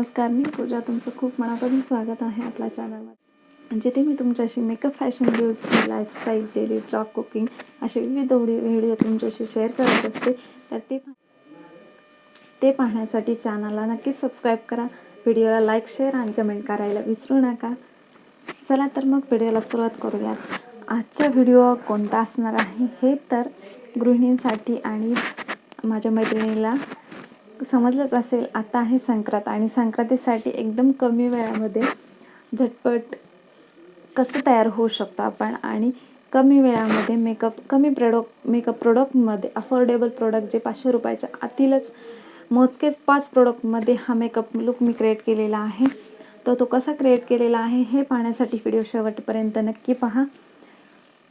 नमस्कार मी पूजा. तुमचं खूप मनापासून स्वागत आहे आपल्या चॅनलमध्ये जिथे मी तुमच्याशी makeup fashion beauty lifestyle daily blog cooking असे विविध व्हिडिओ व्हिडिओ तुमच्याशी शेअर करत असते तर ते ते पाहण्यासाठी चॅनलला नक्कीच सबस्क्राईब करा. व्हिडिओला लाईक शेअर आणि कमेंट करायला विसरू नका. चला तर मग व्हिडिओला सुरुवात करूयात. आजचा व्हिडिओ कोणता असणार आहे हे तर गृहिणींसाठी आणि माझ्या मैत्रिणीला समजलंच असेल आता आहे संक्रांत आणि संक्रांतीसाठी एकदम कमी वेळामध्ये झटपट कसं तयार होऊ शकतो आपण आणि कमी वेळामध्ये मेकअप कमी प्रोडक्ट मेकअप प्रोडक्टमध्ये अफोर्डेबल प्रोडक्ट जे पाचशे रुपयाच्या आतीलच मोजकेच पाच प्रोडक्टमध्ये हा मेकअप लुक मी क्रिएट केलेला आहे. तर तो कसा क्रिएट केलेला आहे हे पाहण्यासाठी व्हिडिओ शेवटपर्यंत नक्की पहा.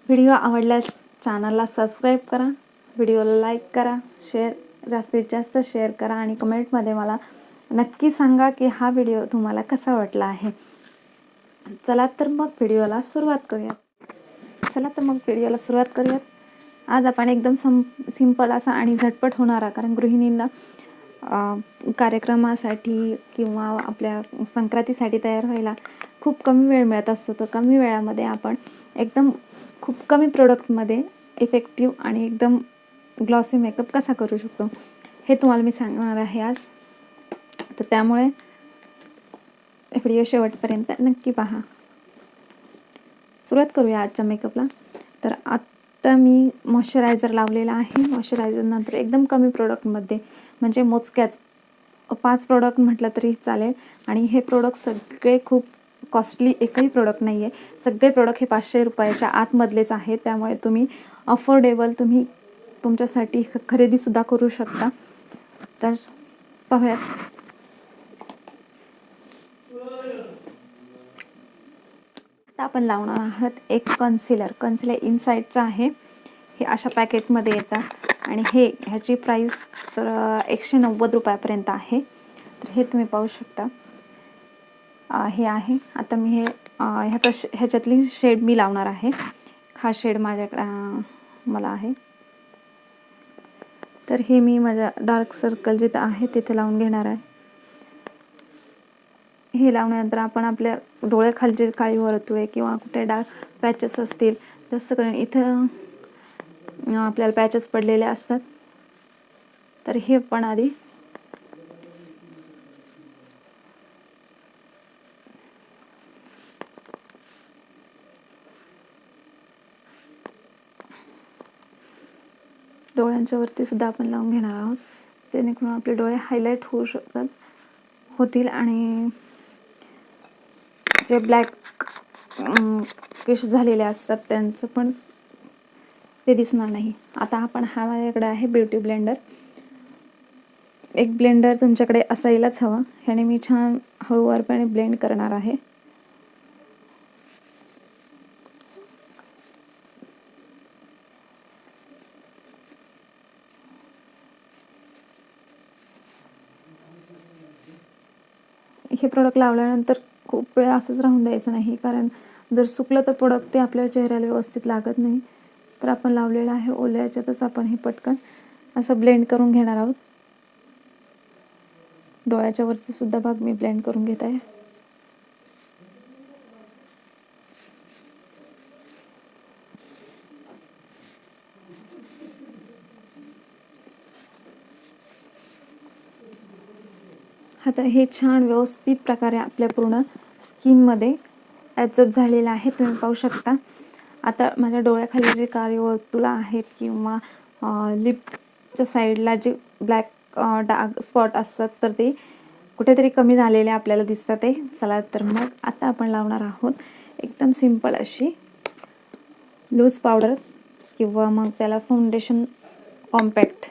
व्हिडिओ आवडल्यास चॅनलला सबस्क्राईब करा व्हिडिओला लाईक करा शेअर जास्तीत जास्त शेअर करा आणि कमेंटमध्ये मला नक्की सांगा की हा व्हिडिओ तुम्हाला कसा वाटला आहे. चला तर मग व्हिडिओला सुरुवात करूयात. चला तर मग व्हिडिओला सुरुवात करूयात. आज आपण एकदम सं सिंपल असा आणि झटपट होणारा कारण गृहिणींना कार्यक्रमासाठी किंवा आपल्या संक्रांतीसाठी तयार व्हायला खूप कमी वेळ मिळत असतो. तर कमी वेळामध्ये आपण एकदम खूप कमी प्रोडक्टमध्ये इफेक्टिव्ह आणि एकदम ग्लॉसी मेकअप कसा करू शकतो? हे तुम्हाला मी सांगणार आहे आज. तर त्यामुळे व्हिडिओ शेवटपर्यंत नक्की पहा. सुरुवात करूया आजच्या मेकअपला तर आत्ता मी मॉइश्चरायझर लावलेला आहे. मॉइश्चरायझरनंतर एकदम कमी प्रोडक्टमध्ये म्हणजे मोजक्याच पाच प्रोडक्ट म्हटलं तरी चालेल. आणि हे प्रोडक्ट सगळे खूप कॉस्टली एकही प्रोडक्ट नाही आहे सगळे प्रोडक्ट हे पाचशे रुपयाच्या आतमधलेच आहेत. त्यामुळे तुम्ही अफोर्डेबल तुम्ही तुमच्यासाठी ख- खरेदीसुद्धा करू शकता. तर पाहूयात. आता आपण लावणार आहात एक कन्सिलर कन्सिलर इनसाईडचं आहे. हे अशा पॅकेटमध्ये येतात आणि हे ह्याची प्राईस तर एकशे नव्वद रुपयापर्यंत आहे. तर हे तुम्ही पाहू शकता. हे आहे. आता मी हे ह्याचा श ह्याच्यातली शेड मी लावणार आहे. हा शेड माझ्याकडं मला आहे. तर हे मी माझ्या डार्क सर्कल जिथं आहे तिथे लावून घेणार आहे. हे लावल्यानंतर आपण आपल्या डोळ्याखालचे काळी वर्तुळे किंवा कुठे डार्क पॅचेस असतील जास्त करून इथं आपल्याला पॅचेस पडलेले असतात. तर हे पण आधी यांच्यावरती सुद्धा आपण लावून घेणार आहोत. जेणेकरून आपले डोळे हायलाईट होऊ शकतात होतील आणि जे ब्लॅक फिश झालेले असतात त्यांचं पण ते दिसणार नाही. आता आपण हा माझ्याकडे आहे ब्युटी ब्लेंडर एक ब्लेंडर तुमच्याकडे असायलाच हवा. ह्याने मी छान हळूवारपणे ब्लेंड करणार आहे. प्रोडक्ट लावल्यानंतर खूप वेळ असंच राहून द्यायचं नाही. कारण जर सुकलं तर प्रोडक्ट ते आपल्या चेहऱ्याला व्यवस्थित लागत नाही. तर आपण लावलेलं आहे ओल्या याच्यातच आपण हे पटकन असं ब्लेंड करून घेणार आहोत. डोळ्याच्या वरचा सुद्धा भाग मी ब्लेंड करून घेत आहे. आता हे छान व्यवस्थित प्रकारे आपल्या पूर्ण स्किनमध्ये ॲब्झॉर्ब झालेलं आहे. तुम्ही पाहू शकता. आता माझ्या डोळ्याखाली जे कार्यवर्तुला आहेत किंवा लिपच्या साईडला जे ब्लॅक डार्क स्पॉट असतात तर ते कुठेतरी कमी झालेले आपल्याला दिसतात ते चला तर मग आता आपण लावणार आहोत एकदम सिंपल अशी लूज पावडर किंवा मग त्याला फाउंडेशन कॉम्पॅक्ट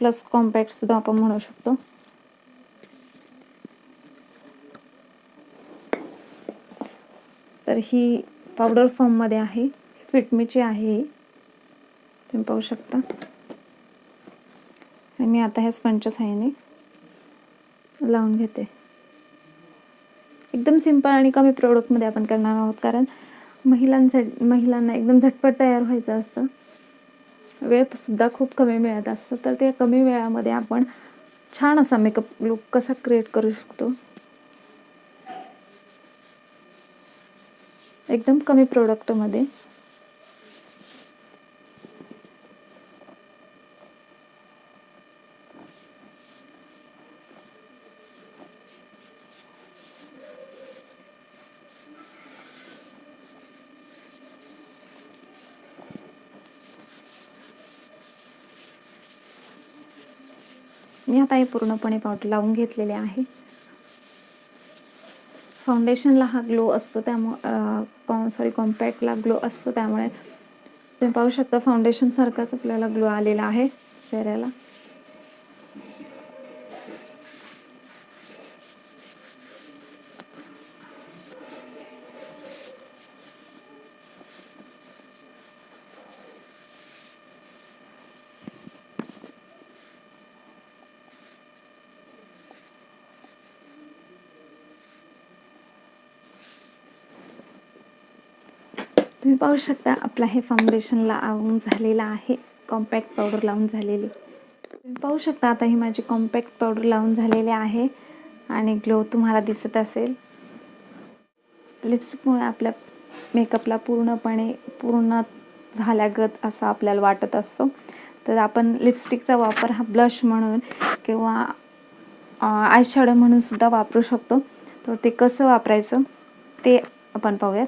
प्लस कॉम्पॅक्टसुद्धा आपण म्हणू शकतो. तर ही पावडर फॉर्ममध्ये आहे. फिटमीची आहे. तुम्ही पाहू शकता. आणि मी आता ह्या स्पंजच्या साह्याने लावून घेते. एकदम सिंपल आणि कमी प्रोडक्टमध्ये आपण करणार आहोत. कारण महिलांसाठी महिलांना एकदम झटपट तयार व्हायचं असतं. वेळसुद्धा खूप कमी मिळत असतं. तर ते कमी वेळामध्ये आपण छान असा मेकअप लुक कसा क्रिएट करू शकतो? एकदम कमी प्रोडक्टमध्ये मी आता हे पूर्णपणे पावडर लावून घेतलेले आहे. फाउंडेशनला हा ग्लो असतो त्यामुळे सॉरी कॉम्पॅक्टला ग्लो असतो त्यामुळे तुम्ही पाहू शकता फाउंडेशनसारखाच आपल्याला ग्लो आलेला आहे चेहऱ्याला. तुम्ही पाहू शकता आपला हे फाउंडेशनला लावून झालेला आहे. कॉम्पॅक्ट पावडर लावून झालेली. तुम्ही पाहू शकता आता ही माझी कॉम्पॅक्ट पावडर लावून झालेली आहे. आणि ग्लो तुम्हाला दिसत असेल. लिपस्टिकमुळे आपल्या मेकअपला पूर्णपणे पूर्ण झाल्यागत असं आपल्याला वाटत असतो. तर आपण लिपस्टिकचा वापर हा ब्लश म्हणून किंवा आयशॅडो म्हणून सुद्धा वापरू शकतो. तर ते कसं वापरायचं ते आपण पाहूयात.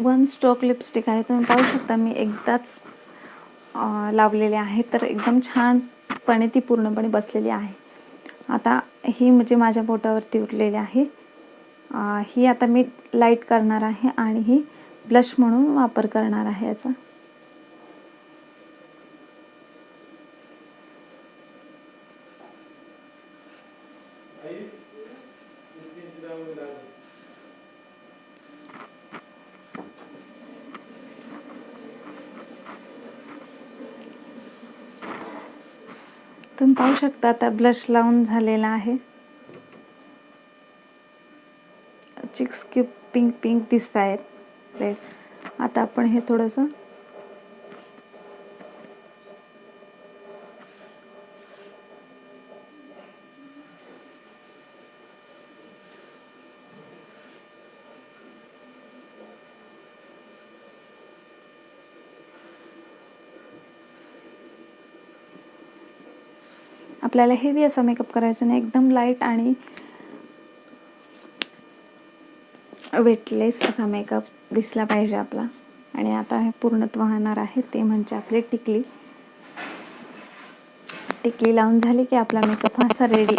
वन स्ट्रोक लिपस्टिक आहे तुम्ही पाहू शकता मी एकदाच लावलेले आहे. तर एकदम छानपणे ती पूर्णपणे बसलेली आहे. आता ही म्हणजे माझ्या बोटावरती उरलेली आहे. ही आता मी लाइट करणार आहे आणि ही ब्लश म्हणून वापर करणार आहे याचा. तुम्ही पाहू शकता आता ब्लश लावून झालेला आहे. चिक्स क्यूब पिंक पिंक दिसत आहेत आता आपण हे थोडंसं आपल्याला हेवी असा मेकअप करायचा नाही. एकदम लाइट आणि वेटलेस असा मेकअप दिसला पाहिजे आपला. आणि आता हे पूर्णत्व वाहणार आहे. ते म्हणजे आपली टिकली. टिकली लावून झाली की आपला मेकअप हा असा रेडी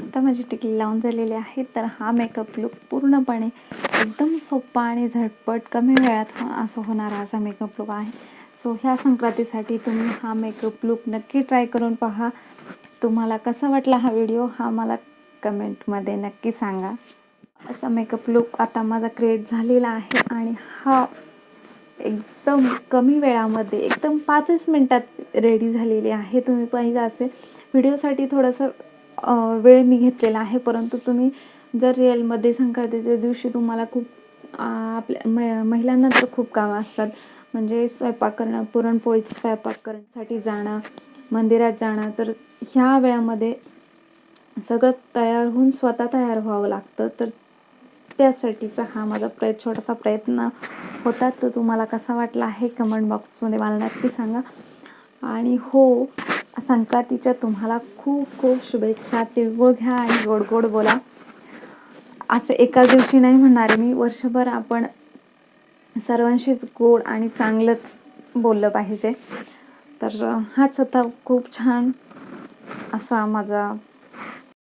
आता माझी टिकली लावून झालेली आहे. तर हा मेकअप लुक पूर्णपणे एकदम सोपा आणि झटपट कमी वेळात असं होणारा असा मेकअप लुक आहे. सो ह्या संक्रांतीसाठी तुम्ही हा मेकअप लुक नक्की ट्राय करून पहा. तुम्हाला कसा वाटला हा व्हिडिओ हा मला कमेंटमध्ये नक्की सांगा. असा मेकअप लुक आता माझा क्रिएट झालेला आहे आणि हा एकदम कमी वेळामध्ये एकदम पाचच मिनटात रेडी झालेली आहे. तुम्ही पाहिलं असेल व्हिडिओसाठी थोडंसं वेळ मी घेतलेला आहे. परंतु तुम्ही जर रिअलमध्ये संक्रांतीच्या दिवशी तुम्हाला खूप आपल्या महिलांना तर खूप कामं असतात. म्हणजे स्वयंपाक करणं पुरणपोळीचं स्वयंपाक करण्यासाठी जाणं मंदिरात जाणं तर ह्या वेळामध्ये सगळं तयार होऊन स्वतः तयार व्हावं लागतं. तर त्यासाठीचा हा माझा प्रय छोटासा प्रयत्न होता. तर तुम्हाला कसा वाटला आहे कमेंट बॉक्समध्ये मला नक्की सांगा. आणि हो संक्रांतीच्या तुम्हाला खूप खूप शुभेच्छा. तिळगुळ घ्या आणि गोड गोड बोला. असं एका दिवशी नाही म्हणणार मी. वर्षभर आपण सर्वांशीच गोड आणि चांगलंच बोललं पाहिजे. तर हाच होता खूप छान असा माझा